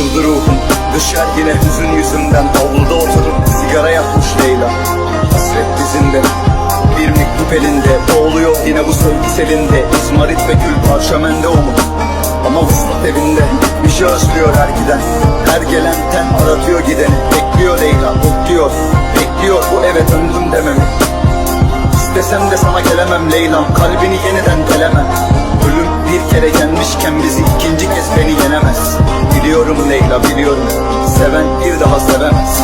Yıkıldı ruhum Düşer yine hüzün yüzünden. Avluda oturup sigara yakmış Leyla. Hasret dizinde Bir mektup elinde. Boğuluyor yine bu sevgi selinde. İzmarit ve gül parşömende umut Ama vuslat evinde Bir şey özlüyor her giden. Her gelen ten aratıyor gideni. Bekliyor Leyla bekliyor. Bekliyor bu eve döndüm dememi. İstesem de sana gelemem Leyla'm. Kalbini yeniden gelemem Ölüm bir kere yenmişken bizi ikinci kez beni yenemez Biliyorum Leyla biliyorum. Seven bir daha sevemez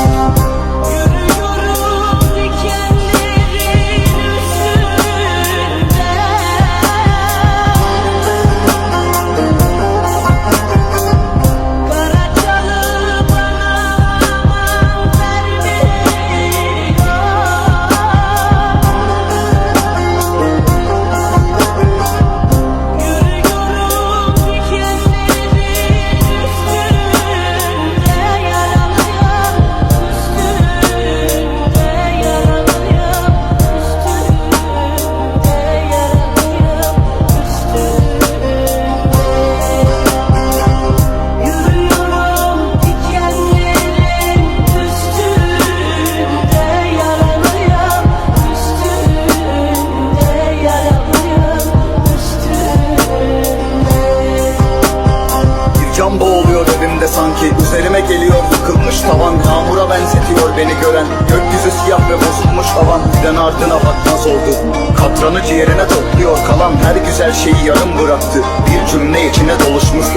gören Gökyüzü siyah ve bozulmuş havan Giden ardına bakmaz oldu. Katranı ciğerine topluyor kalan Her güzel şeyi yarım bıraktı. Bir cümle içine doluşmuş yalan